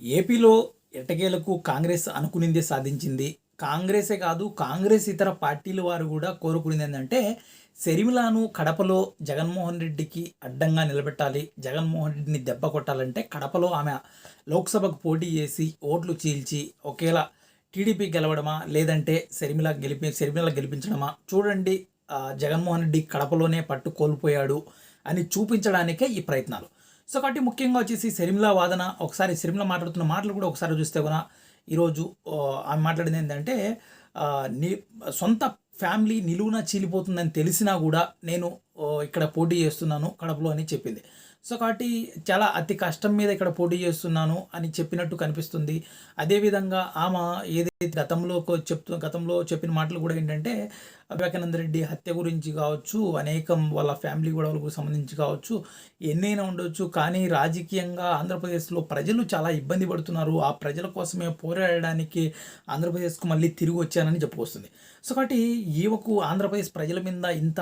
ఏపీలో ఎట్టకేలకు కాంగ్రెస్ అనుకునిందే సాధించింది. కాంగ్రెసే కాదు కాంగ్రెస్ ఇతర పార్టీల వారు కూడా కోరుకునేది ఏంటంటే శర్మిలాను కడపలో జగన్మోహన్ రెడ్డికి అడ్డంగా నిలబెట్టాలి. జగన్మోహన్ రెడ్డిని దెబ్బ కొట్టాలంటే కడపలో ఆమె లోక్సభకు పోటీ చేసి ఓట్లు చీల్చి ఒకేలా టీడీపీ గెలవడమా లేదంటే శర్మిల గెలిపి శర్మిల గెలిపించడమా? చూడండి జగన్మోహన్ రెడ్డి కడపలోనే పట్టు కోల్పోయాడు అని చూపించడానికే ఈ ప్రయత్నాలు. సో కాబట్టి ముఖ్యంగా వచ్చేసి శర్మిల వాదన ఒకసారి శర్మిల మాట్లాడుతున్న మాటలు కూడా ఒకసారి చూస్తే కూడా ఈరోజు ఆమె మాట్లాడింది ఏంటంటే నీ సొంత ఫ్యామిలీ నిలువున చీలిపోతుందని తెలిసినా కూడా నేను ఇక్కడ పోటీ చేస్తున్నాను కడపలో అని చెప్పింది. సో కాబట్టి చాలా అతి కష్టం మీద ఇక్కడ పోటీ చేస్తున్నాను అని చెప్పినట్టు కనిపిస్తుంది. అదేవిధంగా ఆమె ఏదైతే గతంలో చెప్తు గతంలో చెప్పిన మాటలు కూడా ఏంటంటే వివేకానంద రెడ్డి హత్య గురించి కావచ్చు అనేకం వాళ్ళ ఫ్యామిలీ గొడవలకు సంబంధించి కావచ్చు ఎన్నైనా ఉండొచ్చు. కానీ రాజకీయంగా ఆంధ్రప్రదేశ్లో ప్రజలు చాలా ఇబ్బంది పడుతున్నారు. ఆ ప్రజల కోసమే పోరాడడానికి ఆంధ్రప్రదేశ్కు మళ్ళీ తిరిగి వచ్చానని చెప్పుకొస్తుంది. సో కాబట్టి యువకు ఆంధ్రప్రదేశ్ ప్రజల మీద ఇంత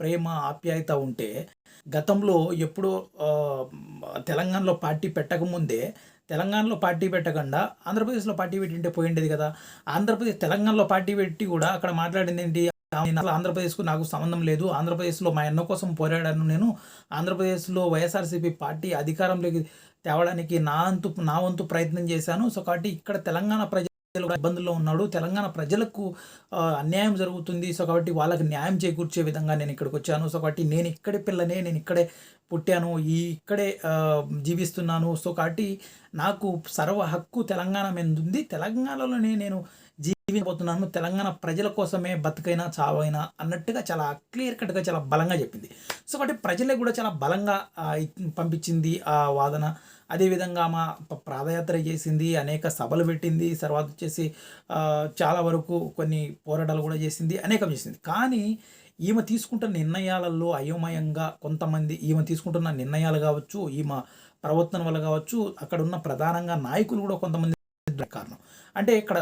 ప్రేమ ఆప్యాయత ఉంటే గతంలో ఎప్పుడో తెలంగాణలో పార్టీ పెట్టకముందే తెలంగాణలో పార్టీ పెట్టకుండా ఆంధ్రప్రదేశ్లో పార్టీ పెట్టింటే పోయిండేది కదా. ఆంధ్రప్రదేశ్ తెలంగాణలో పార్టీ పెట్టి కూడా అక్కడ మాట్లాడింది ఏంటి? అసలు ఆంధ్రప్రదేశ్కు నాకు సంబంధం లేదు. ఆంధ్రప్రదేశ్లో మా అన్న కోసం పోరాడాను నేను. ఆంధ్రప్రదేశ్లో వైఎస్ఆర్సీపీ పార్టీ అధికారంలోకి తేవడానికి నా అంతు నా వంతు ప్రయత్నం చేశాను. సో కాబట్టి ఇక్కడ తెలంగాణ ప్రజ ఇబ్బందుల్లో ఉన్నాడు. తెలంగాణ ప్రజలకు అన్యాయం జరుగుతుంది. సో కాబట్టి వాళ్ళకి న్యాయం చేకూర్చే విధంగా నేను ఇక్కడికి వచ్చాను. సో కాబట్టి నేను ఇక్కడే పిల్లనే నేను ఇక్కడే పుట్టాను. ఈ ఇక్కడే జీవిస్తున్నాను. సో కాబట్టి నాకు సర్వ హక్కు తెలంగాణ మీద ఉంది. తెలంగాణలోనే నేను జీవించబోతున్నాను తెలంగాణ ప్రజల కోసమే బతుకైనా చావైనా అన్నట్టుగా చాలా క్లియర్ కట్గా చాలా బలంగా చెప్పింది. సో కాబట్టి ప్రజలే కూడా చాలా బలంగా పంపించింది ఆ వాదన. అదేవిధంగా మా పాదయాత్ర చేసింది అనేక సభలు పెట్టింది తర్వాత వచ్చేసి చాలా వరకు కొన్ని పోరాటాలు కూడా చేసింది అనేకం చేసింది. కానీ ఈమె తీసుకుంటున్న నిర్ణయాలలో అయోమయంగా కొంతమంది ఈమె తీసుకుంటున్న నిర్ణయాలు కావచ్చు ఈమె ప్రవర్తన వల్ల కావచ్చు అక్కడ ఉన్న ప్రధానంగా నాయకులు కూడా కొంతమంది కారణం. అంటే ఇక్కడ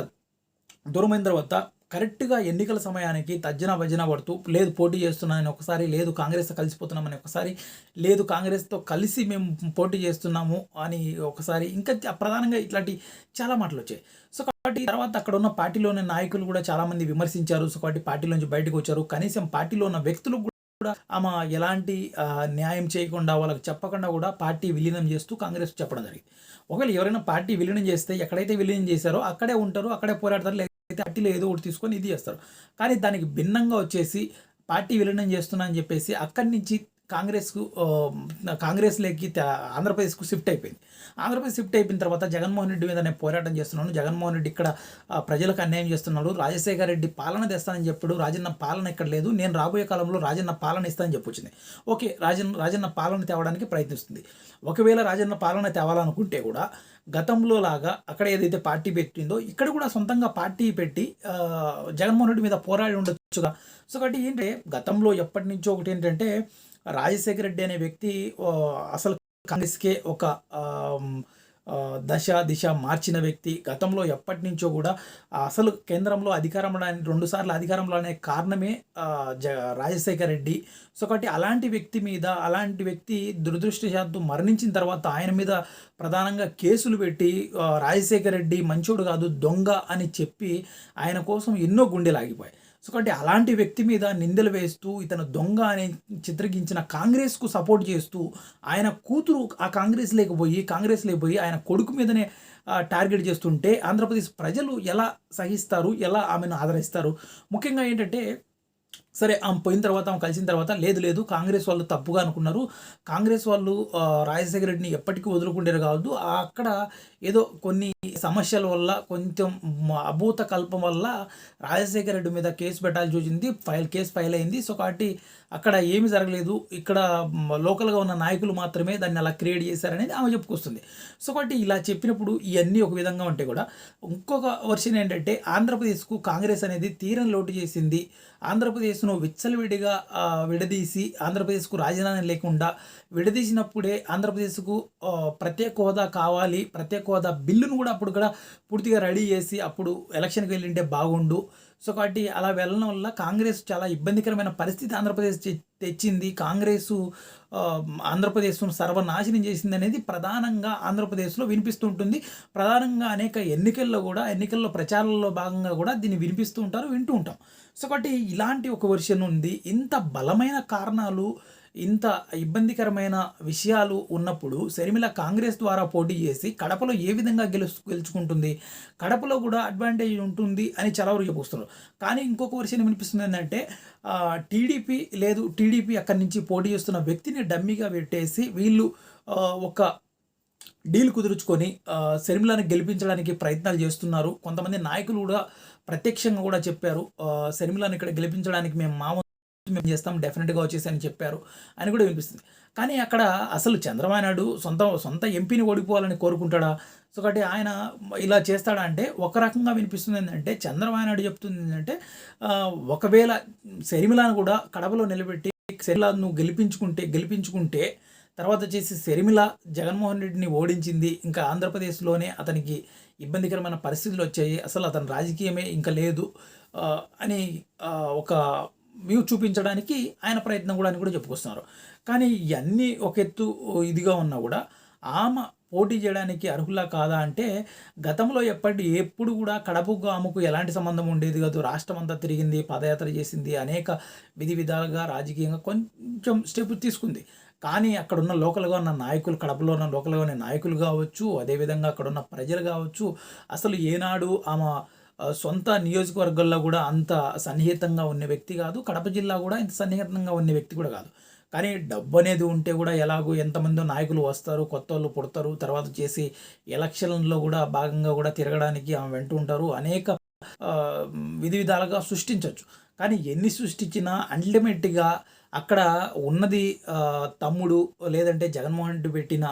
దూరమైన తర్వాత కరెక్ట్గా ఎన్నికల సమయానికి తజ్జన భజన పడుతూ లేదు పోటీ చేస్తున్నానని ఒకసారి లేదు కాంగ్రెస్తో కలిసిపోతున్నామని ఒకసారి లేదు కాంగ్రెస్తో కలిసి మేము పోటీ చేస్తున్నాము అని ఒకసారి ఇంకా ప్రధానంగా ఇట్లాంటి చాలా మాటలు వచ్చాయి. సో కాబట్టి తర్వాత అక్కడ ఉన్న పార్టీలోని నాయకులు కూడా చాలామంది విమర్శించారు. సో కాబట్టి పార్టీలోంచి బయటకు వచ్చారు. కనీసం పార్టీలో ఉన్న వ్యక్తులు కూడా ఆమె ఎలాంటి న్యాయం చేయకుండా వాళ్ళకి చెప్పకుండా కూడా పార్టీ విలీనం చేస్తూ కాంగ్రెస్ చెప్పడం జరిగింది. ఒకవేళ ఎవరైనా పార్టీ విలీనం చేస్తే ఎక్కడైతే విలీనం చేశారో అక్కడే ఉంటారు అక్కడే పోరాడతారు లేకపోతే పార్టీలో ఏదో ఒకటి తీసుకొని ఇది చేస్తారు. కానీ దానికి భిన్నంగా వచ్చేసి పార్టీ విలీనం చేస్తున్నా అని చెప్పేసి అక్కడి నుంచి కాంగ్రెస్కు కాంగ్రెస్ లేకి ఆంధ్రప్రదేశ్కు షిఫ్ట్ అయిపోయింది. ఆంధ్రప్రదేశ్ షిఫ్ట్ అయిపోయిన తర్వాత జగన్మోహన్ రెడ్డి మీద నేను పోరాటం చేస్తున్నాను. జగన్మోహన్ రెడ్డి ఇక్కడ ప్రజలకు అన్యాయం చేస్తున్నాడు. రాజశేఖర రెడ్డి పాలన తెస్తానని చెప్పాడు రాజన్న పాలన ఇక్కడ లేదు. నేను రాబోయే కాలంలో రాజన్న పాలన ఇస్తానని చెప్పొచ్చింది ఓకే రాజన్న రాజన్న పాలన తేవడానికి ప్రయత్నిస్తుంది. ఒకవేళ రాజన్న పాలన తేవాలనుకుంటే కూడా గతంలో లాగా అక్కడ ఏదైతే పార్టీ పెట్టిందో ఇక్కడ కూడా సొంతంగా పార్టీ పెట్టి జగన్మోహన్ రెడ్డి మీద పోరాడి ఉండొచ్చుగా. సో కాబట్టి ఏంటంటే గతంలో ఎప్పటి నుంచో ఒకటి ఏంటంటే రాజశేఖర రెడ్డి అనే వ్యక్తి అసలు కాంగ్రెస్కే ఒక దశ దిశ మార్చిన వ్యక్తి. గతంలో ఎప్పటి నుంచో కూడా అసలు కేంద్రంలో అధికారంలో రెండుసార్లు అధికారంలో అనే కారణమే జ రాజశేఖర రెడ్డి. సో కాబట్టి అలాంటి వ్యక్తి మీద అలాంటి వ్యక్తి దురదృష్టశాత్తు మరణించిన తర్వాత ఆయన మీద ప్రధానంగా కేసులు పెట్టి రాజశేఖర రెడ్డి మంచోడు కాదు దొంగ అని చెప్పి ఆయన కోసం ఎన్నో గుండెలు ఆగిపోయాయి. సో కాబట్టి అలాంటి వ్యక్తి మీద నిందలు వేస్తూ ఇతను దొంగ అని చిత్రగించిన కాంగ్రెస్కు సపోర్ట్ చేస్తూ ఆయన కూతురు ఆ కాంగ్రెస్ లేకపోయి కాంగ్రెస్ లేకపోయి ఆయన కొడుకు మీదనే టార్గెట్ చేస్తుంటే ఆంధ్రప్రదేశ్ ప్రజలు ఎలా సహిస్తారు ఎలా ఆమెను ఆదరిస్తారు? ముఖ్యంగా ఏంటంటే సరే ఆమె పోయిన తర్వాత ఆమె కలిసిన తర్వాత లేదు లేదు కాంగ్రెస్ వాళ్ళు తప్పుగా అనుకున్నారు. కాంగ్రెస్ వాళ్ళు రాజశేఖర రెడ్డిని ఎప్పటికీ వదులుకుంటారు కావద్దు. అక్కడ ఏదో కొన్ని సమస్యల వల్ల కొంచెం అభూత కల్పం వల్ల రాజశేఖర రెడ్డి మీద కేసు పెట్టాల్సి వచ్చింది. ఫైల్ కేసు ఫైల్ అయింది. సో కాబట్టి అక్కడ ఏమీ జరగలేదు. ఇక్కడ లోకల్గా ఉన్న నాయకులు మాత్రమే దాన్ని అలా క్రియేట్ చేశారనేది ఆమె చెప్పుకొస్తుంది. సో కాబట్టి ఇలా చెప్పినప్పుడు ఇవన్నీ ఒక విధంగా ఉంటే కూడా ఇంకొక వర్షన్ ఏంటంటే ఆంధ్రప్రదేశ్కు కాంగ్రెస్ అనేది తీరం లోటు చేసింది. ఆంధ్రప్రదేశ్ ఆంధ్రప్రదేశ్ను విచ్చలవిడిగా విడదీసి ఆంధ్రప్రదేశ్కు రాజధాని లేకుండా విడదీసినప్పుడే ఆంధ్రప్రదేశ్కు ప్రత్యేక హోదా కావాలి ప్రత్యేక హోదా బిల్లును కూడా అప్పుడు కూడా పూర్తిగా రెడీ చేసి అప్పుడు ఎలక్షన్కి వెళ్ళింటే బాగుండు. సో కాబట్టి అలా వెళ్ళడం వల్ల కాంగ్రెస్ చాలా ఇబ్బందికరమైన పరిస్థితి ఆంధ్రప్రదేశ్ తెచ్చింది. కాంగ్రెస్ ఆంధ్రప్రదేశ్ను సర్వనాశనం చేసింది అనేది ప్రధానంగా ఆంధ్రప్రదేశ్లో వినిపిస్తూ ఉంటుంది. ప్రధానంగా అనేక ఎన్నికల్లో కూడా ఎన్నికల్లో ప్రచారంలో భాగంగా కూడా దీన్ని వినిపిస్తూ ఉంటారు వింటూ ఉంటాం. సో కాబట్టి ఇలాంటి ఒక వెర్షన్ ఉంది. ఇంత బలమైన కారణాలు ఇంత ఇబ్బందికరమైన విషయాలు ఉన్నప్పుడు శర్మిల కాంగ్రెస్ ద్వారా పోటీ చేసి కడపలో ఏ విధంగా గెలుచు గెలుచుకుంటుంది? కడపలో కూడా అడ్వాంటేజ్ ఉంటుంది అని చాలా వరకు చెప్పుస్తున్నారు కానీ ఇంకొక విషయం వినిపిస్తుంది ఏంటంటే టీడీపీ లేదు టీడీపీ అక్కడి నుంచి పోటీ చేస్తున్న వ్యక్తిని డమ్మీగా పెట్టేసి వీళ్ళు ఒక డీల్ కుదుర్చుకొని శర్మిలను గెలిపించడానికి ప్రయత్నాలు చేస్తున్నారు. కొంతమంది నాయకులు కూడా ప్రత్యక్షంగా కూడా చెప్పారు శర్మిలను ఇక్కడ గెలిపించడానికి మేము మామూలు మేము చేస్తాం డెఫినెట్గా వచ్చేసి అని చెప్పారు అని కూడా వినిపిస్తుంది. కానీ అక్కడ అసలు చంద్రబాబు నాయుడు సొంత సొంత ఎంపీని ఓడిపోవాలని కోరుకుంటాడా? సో కాబట్టి ఆయన ఇలా చేస్తాడా అంటే ఒక రకంగా వినిపిస్తుంది ఏంటంటే చంద్రబాబు నాయుడు చెప్తుంది ఏంటంటే ఒకవేళ శర్మిలను కూడా కడపలో నిలబెట్టి శర్మిలను గెలిపించుకుంటే గెలిపించుకుంటే తర్వాత వచ్చేసి శర్మిల జగన్మోహన్ రెడ్డిని ఓడించింది ఇంకా ఆంధ్రప్రదేశ్లోనే అతనికి ఇబ్బందికరమైన పరిస్థితులు వచ్చాయి అసలు అతని రాజకీయమే ఇంకా లేదు అని ఒక వ్యూ చూపించడానికి ఆయన ప్రయత్నం కూడా అని కూడా చెప్పుకొస్తున్నారు. కానీ ఇవన్నీ ఒక ఎత్తు ఇదిగా ఉన్నా కూడా ఆమె పోటీ చేయడానికి అర్హులా కాదా అంటే గతంలో ఎప్పటి ఎప్పుడు కూడా కడపకు ఆమెకు ఎలాంటి సంబంధం ఉండేది కాదు. రాష్ట్రం అంతా తిరిగింది పాదయాత్ర చేసింది అనేక విధి విధాలుగా రాజకీయంగా కొంచెం స్టెప్ తీసుకుంది. కానీ అక్కడ ఉన్న లోకల్గా ఉన్న నాయకులు కడపలో ఉన్న లోకల్గా ఉన్న నాయకులు కావచ్చు అదేవిధంగా అక్కడ ఉన్న ప్రజలు కావచ్చు అసలు ఏనాడు ఆమె సొంత నియోజకవర్గాల్లో కూడా అంత సన్నిహితంగా ఉన్న వ్యక్తి కాదు. కడప జిల్లా కూడా ఇంత సన్నిహితంగా ఉన్న వ్యక్తి కూడా కాదు. కానీ డబ్బు అనేది ఉంటే కూడా ఎలాగో ఎంతమందో నాయకులు వస్తారు కొత్త వాళ్ళు పుడతారు తర్వాత చేసి ఎలక్షన్లో కూడా భాగంగా కూడా తిరగడానికి ఆమె వెంట ఉంటారు. అనేక విధి విధాలుగా సృష్టించవచ్చు. కానీ ఎన్ని సృష్టించినా అల్టిమేట్గా అక్కడ ఉన్నది తమ్ముడు లేదంటే జగన్మోహన్ రెడ్డి పెట్టిన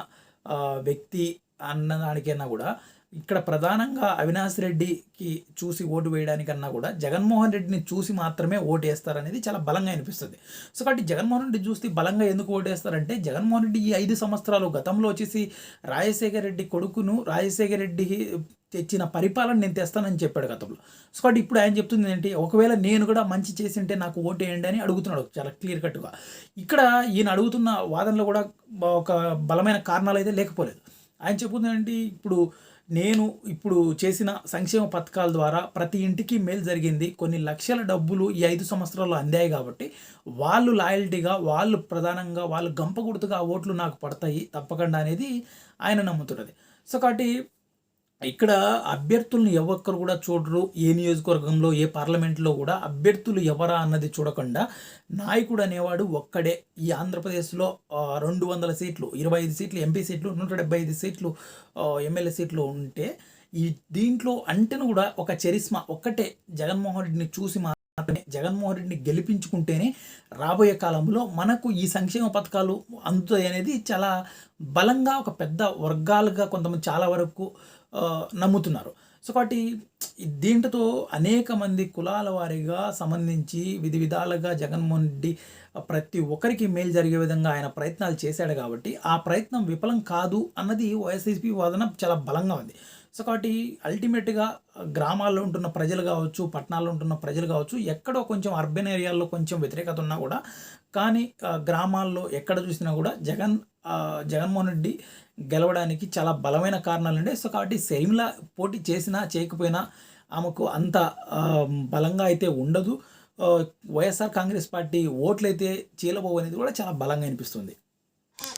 వ్యక్తి అన్నదానికైనా కూడా ఇక్కడ ప్రధానంగా అవినాష్ రెడ్డికి చూసి ఓటు వేయడానికన్నా కూడా జగన్మోహన్ రెడ్డిని చూసి మాత్రమే ఓటు వేస్తారనేది చాలా బలంగా అనిపిస్తుంది. సో కాబట్టి జగన్మోహన్ రెడ్డి చూస్తే బలంగా ఎందుకు ఓటు వేస్తారంటే జగన్మోహన్ రెడ్డి ఈ ఐదు సంవత్సరాలు గతంలో వచ్చేసి రాజశేఖర రెడ్డి కొడుకును రాజశేఖర రెడ్డి తెచ్చిన పరిపాలన నేను తెస్తానని చెప్పాడు గతంలో. సో కాబట్టి ఇప్పుడు ఆయన చెప్తుంది ఏంటి? ఒకవేళ నేను కూడా మంచి చేసి ఉంటే నాకు ఓటు వేయండి అని అడుగుతున్నాడు చాలా క్లియర్ కట్గా. ఇక్కడ ఈయన అడుగుతున్న వాదనలో కూడా ఒక బలమైన కారణాలు అయితే లేకపోలేదు. ఆయన చెప్పుకుంది ఏంటి? ఇప్పుడు నేను ఇప్పుడు చేసిన సంక్షేమ పథకాల ద్వారా ప్రతి ఇంటికి మేలు జరిగింది. కొన్ని లక్షల డబ్బులు ఈ ఐదు సంవత్సరాల్లో అందాయి కాబట్టి వాళ్ళు లాయల్టీగా వాళ్ళు ప్రధానంగా వాళ్ళు గంప గుర్తుగా ఓట్లు నాకు పడతాయి తప్పకుండా అనేది ఆయన నమ్ముతున్నది. సో కాబట్టి ఇక్కడ అభ్యర్థులను ఎవరు కూడా చూడరు. ఏ నియోజకవర్గంలో ఏ పార్లమెంట్లో కూడా అభ్యర్థులు ఎవరా అన్నది చూడకుండా నాయకుడు అనేవాడు ఒక్కడే. ఈ ఆంధ్రప్రదేశ్లో రెండు వందల సీట్లు ఇరవై ఐదు సీట్లు ఎంపీ సీట్లు నూట డెబ్బై ఐదు సీట్లు ఎమ్మెల్యే సీట్లు ఉంటే ఈ దీంట్లో అంటేను కూడా ఒక చరిస్మా ఒక్కటే జగన్మోహన్ రెడ్డిని చూసి మాత్రమే జగన్మోహన్ రెడ్డిని గెలిపించుకుంటేనే రాబోయే కాలంలో మనకు ఈ సంక్షేమ పథకాలు అందుతాయి అనేది చాలా బలంగా ఒక పెద్ద వర్గాలుగా కొంతమంది చాలా వరకు నమ్ముతున్నారు. సో కాబట్టి దీంట్లో అనేక మంది కులాల వారీగా సంబంధించి విధి విధాలుగా జగన్మోహన్ రెడ్డి ప్రతి ఒక్కరికి మేలు జరిగే విధంగా ఆయన ప్రయత్నాలు చేశాడు కాబట్టి ఆ ప్రయత్నం విఫలం కాదు అన్నది వైఎస్ఎస్పీ వాదన చాలా బలంగా ఉంది. సో కాబట్టి అల్టిమేట్గా గ్రామాల్లో ఉంటున్న ప్రజలు కావచ్చు పట్టణాల్లో ఉంటున్న ప్రజలు కావచ్చు ఎక్కడో కొంచెం అర్బన్ ఏరియాల్లో కొంచెం వ్యతిరేకత ఉన్నా కూడా కానీ గ్రామాల్లో ఎక్కడ చూసినా కూడా జగన్ జగన్మోహన్ రెడ్డి గెలవడానికి చాలా బలమైన కారణాలు ఉండే. సో కాబట్టి శర్మిల పోటీ చేసినా చేయకపోయినా ఆమెకు అంత బలంగా అయితే ఉండదు. వైఎస్ఆర్ కాంగ్రెస్ పార్టీ ఓట్లు అయితే చీలబోవు అనేది కూడా చాలా బలంగా అనిపిస్తుంది.